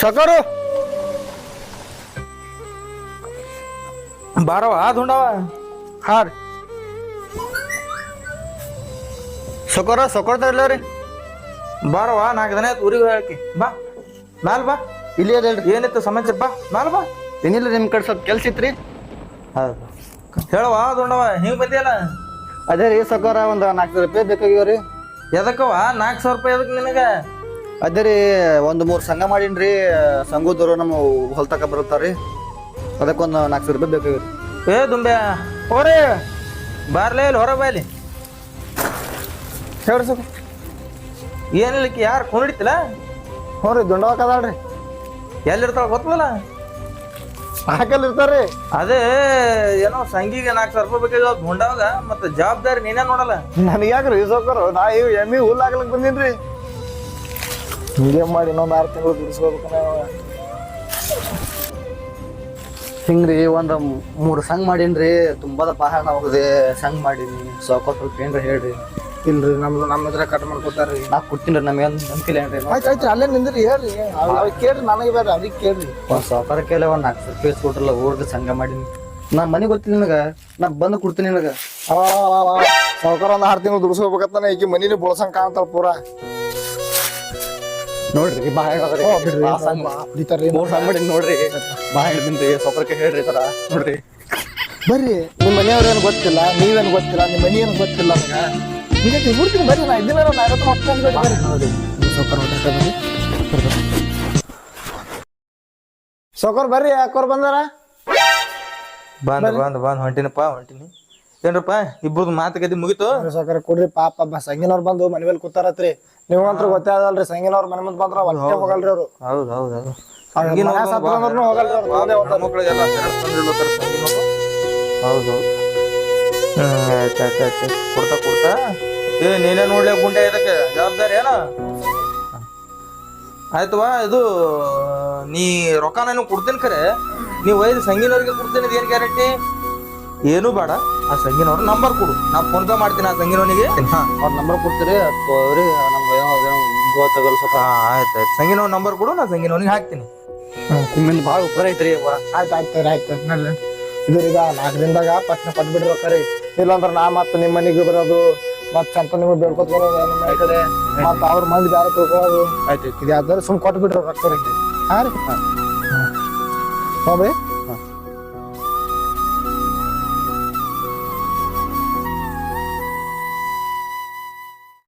ಸಕರು ಬಾರವ ದುಂಡವ ಹಾ ರೀ. ಸೊಕೋರ ಸೊಕೊಳ್ತಾ ಇಲ್ಲ ರೀ. ಬಾರವ ನಾಲ್ಕು ದಿನ ಆಯ್ತು ಊರಿಗೆ ಹೇಳಕ್ಕೆ ಬಾ ಮ್ಯಾಲ ಬಾ. ಇಲ್ಲಿ ಅದೇಳ್ರಿ ಏನಿತ್ತು ಸಮಸ್ಯೆ ಬಾ ಮ್ಯಾಲ ಬಾ. ಏನಿಲ್ಲ ನಿಮ್ಮ ಕಡೆ ಸ್ವಲ್ಪ ಕೆಲ್ಸ ಇತ್ರಿ. ಹೌದು ಹೇಳವ ದುಂಡವ ಹಿಂಗೆ ಬಂದಿಯಲ್ಲ? ಅದೇ ರೀ ಸಕೋರ ಒಂದು ನಾಲ್ಕು ರೂಪಾಯಿ ಬೇಕಾಗ್ಯಾವ್ರಿ ಎದಕ್ಕವ ನಾಲ್ಕು ಸಾವಿರ ರೂಪಾಯಿ ಎದಕ್ಕೆ ನಿನಗೆ? ಅದೇ ರೀ ಒಂದು ಮೂರು ಸಂಘ ಮಾಡೀನಿ ರೀ ಸಂಘದವರು ನಮ್ಮ ಹೊಲ್ತಕ ಬರುತ್ತಾರ್ರಿ. ಅದಕ್ಕೊಂದು ನಾಲ್ಕು ಸಾವಿರ ರೂಪಾಯಿ ಬೇಕಾಗಿತ್ತು. ಏ ದುಂಬೆ ಹೋರಿ ಬಾರ್ಲೇ ಇಲ್ಲಿ ಹೊರ ಬಾಯ್ಲಿ ಹೇಳ್ರಿ ಸ್ವಲ್ಪ ಏನಿಲ್ಲ ಯಾರು ಕುಣಿಡ್ತಿಲ್ಲ ಹ್ಞೂ ರೀ ದುಂಡವಾಕ ಅದಾಳ್ರಿ. ಎಲ್ಲಿರ್ತಾಳ ಗೊತ್ತಲ್ಲ ಹಾಕಲ್ ರೀ ಅದೇ ಏನೋ ಸಂಘಿಗೆ ನಾಲ್ಕು ಸಾವಿರ ರೂಪಾಯಿ ಬೇಕಾಗ ಮುಂಡಾಗ ಮತ್ತೆ ಜವಾಬ್ದಾರಿ ನೀನೇ ನೋಡಲ್ಲ. ನನಗೆ ಯಾಕ್ರಿ ಸೌಕರು ನಾ ಇವ್ ಎಮ್ಮಿ ಹುಲ್ಲು ಹಾಕ್ಲಕ್ ಬಂದೀನ್ರಿ. ಹಿಂಗೆ ಮಾಡಿ ಇನ್ನೊಂದು ಆರು ತಿಂಗಳು ದುಡಿಸ್ಕೋಬೇಕನ್ನ ಹಿಂಗ್ರಿ ಒಂದು ಮೂರು ಸಂಘ ಮಾಡೀನ್ರಿ ತುಂಬಾದ ಪಹಾಣ ಹೋಗಿದೆ ಸಂಘ ಮಾಡೀನಿ. ಸಾವ್ಕಾರ ಸ್ವಲ್ಪ ಏನ್ರಿ ಹೇಳ್ರಿ. ಇಲ್ರಿ ನಮ್ದು ನಮ್ಮ ಹತ್ರ ಕಟ್ ಮಾಡ್ಕೊತಾರ್ರಿ ನಾ ಕೊಡ್ತೀನಿ ನಮ್ಗೆ ನಂಬಿಕೆ ಏನ್ರಿ ಆಯ್ತು ಆಯ್ತು ಅಲ್ಲೇ ನಿಂದ್ರಿ ಹೇಳ್ರಿ. ಅವ್ರಿಗೆ ಕೇಳ್ರಿ ನನಗೆ ಬೇಡ ಅವ್ರಿಗೆ ಕೇಳ್ರಿ. ಒಂದು ಸಾವ್ಕಾರ ಕೇಳಿ ಒಂದು ನಾಲ್ಕು ಸಾವಿರ ರೂಪಾಯಿ ಕೊಟ್ರಲ್ಲ ಊರ್ದು ಸಂಘ ಮಾಡೀನಿ. ನಾ ಮನೆ ಗೊತ್ತಿಲ್ಲ ನಿನಗ ನಾ ಬಂದು ಕೊಡ್ತೀನಿ ನಿನಗ. ಸಾವುಕಾರ ಒಂದು ಆರು ತಿಂಗಳು ದುಡಿಸ್ಕೋಬೇಕಂತಾನೆ ಈಗ ಮನೇಲಿ ಬಳಸಂಗ್ ಕಾಣ್ತಾಳ ಪೂರಾ. ನೋಡ್ರಿ ಬಾ ನೋಡ್ರಿ. ಬಾ ಹೇಳ್ತೀನಿ ಹೇಳ್ರಿ ತರ. ನೋಡ್ರಿ. ಬರ್ರಿ ನಿಮ್ಮ ಮನೆಯವ್ರೇನು ಗೊತ್ತಿಲ್ಲ ನೀವೇನು ಗೊತ್ತಿಲ್ಲ ನಿಮ್ಮ ಮನಿ ಏನು ಗೊತ್ತಿಲ್ಲ ನನಗೆ? ಈಗ ಬಿಡ್ತೀನಿ ಬರ್ರಿ ನಾ ಇದ್ದಿಲ್ಲ ನಾ ಬರ್ರಿ ಯಾಕೋರ್ ಬಂದಾರ? ಬಂದ್ ಬಂದ್ ಬಂದ್. ಹೊಂಟಿನಪ್ಪ ಹೊಂಟಿನಿ. ಏನ್ರಪ್ಪ ಇಬ್ಬರದು ಮಾತುಕತೆ ಮುಗಿತು? ಸಾವುಕಾರ ಕೊಡ್ರಿ ಪಾಪ ಬಾ ಸಂಗಿನವ್ರು ಬಂದು ಮನೆ ಮೇಲೆ ಕೂತಾರತ್ರಿ. ನೀವಂತ್ರ ಗೊತ್ತೇ ಗೊತ್ತಾಗಲ್ರಿ ಸಂಗಿನವ್ರ ಮನೆ ಮುಂದೆ ಬಂದ್ರ ಹೊಟ್ಟೆ ಹೋಗಲ್ರಿ ಅವ್ರು. ಹೌದು ಹೌದು ಹೌದು. ಅಂದ್ರೂ ಹೋಗಲ್ರಿ ಅವ್ರು ಮುಂದೆ ಹೋಗ್ತಾರ. ಮಕ್ಕಳಿಗೆಲ್ಲ ಹೌದು ಆಯ್ತು ಆಯ್ತು ಕೊಡ್ತಾ ಕೊಡ್ತಾ. ಏ ನೀನೇ ನೋಡ್ಲಿ ಗುಂಡೆ ಇದಕ್ಕೆ? ಜವಾಬ್ದಾರಿ ಏನ? ಆಯ್ತವಾ ಇದು ನೀ ರೊಕ್ಕ ನಾನು ಕೊಡ್ತೀನಿ ಖರೆ ನೀವು ಒಯ್ದು ಸಂಗಿನವ್ರಿಗೆ ಕೊಡ್ತೀನಿ ಏನು ಗ್ಯಾರಂಟಿ? ಏನು ಬೇಡ. ಆ ಸಂಗಿನವ್ರ ನಂಬರ್ ಕೊಡು. ನಾ ಫೋನ್ ಪೇ ಮಾಡ್ತೀನಿ ಆ ಸಂಗಿನವನಿಗೆ. ಹಾ. ಅವ್ರ ನಂಬರ್ ಕೊಡ್ತೀರಿ ಅವ್ರಿ ನಮ್ಗೆ ಏನೋ ಗೊತ್ತಾಗಲ್ಲ ಸ್ವಲ್ಪ. ಹಾ ಆಯ್ತು ಆಯ್ತು. ಸಂಗಿನವ್ ನಂಬರ್ ಕೊಡು ನಾ ಸಂಗಿನವನಿಗೆ ಹಾಕ್ತೀನಿ. ನಿಮ್ಮಿಂದ ಭಾಳ ಉಪಕಾರ ಐತ್ರಿ. ಆಯ್ತು ಆಯ್ತು ಆಯ್ತು ನಲ್ಲ ಇದ್ರೀಗ ನಾಲ್ಕು ದಿನದಾಗ ಪಟ್ನ ಕೊಟ್ಬಿಡ್ರಿ ರೊಕ್ಕರಿ ಇಲ್ಲಾಂದ್ರೆ ನಾ ಮತ್ತೆ ನಿಮ್ಮ ಮನೆಗೆ ಬರೋದು ಮತ್ತೆ ಚಂತ ನಿಮಗೆ ಬೇಡ್ಕೊತ ಬರೋದು ನಿಮ್ಮ ಕಡೆ. ಮತ್ತೆ ಅವ್ರ ಮಂದಿ ಬೇರೆ ತಿಳ್ಕೊಳ್ಳೋದು ಆಯ್ತು ಇದು ಯಾವ್ದಾರು ಕೊಟ್ಟು ಬಿಡ್ರಿ ರೊಕ್ಕ ರೀ. ಹಾಂ ರೀ. ಹೋಗ್ರಿ